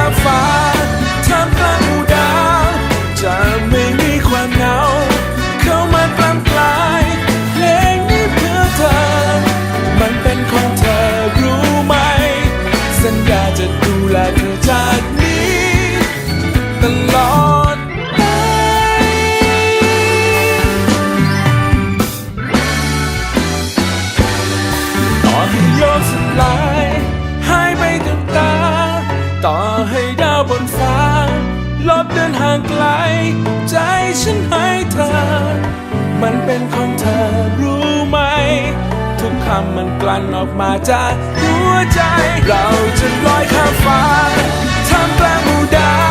า นฟ้าลบเดินห่างไกล ใจฉันให้เธอ มันเป็นของเธอรู้ไหม ทุกคำมันกลั่นออกมาจากหัวใจ เราจะลอยข้ามฟ้าท่ามกลางหมู่ดาว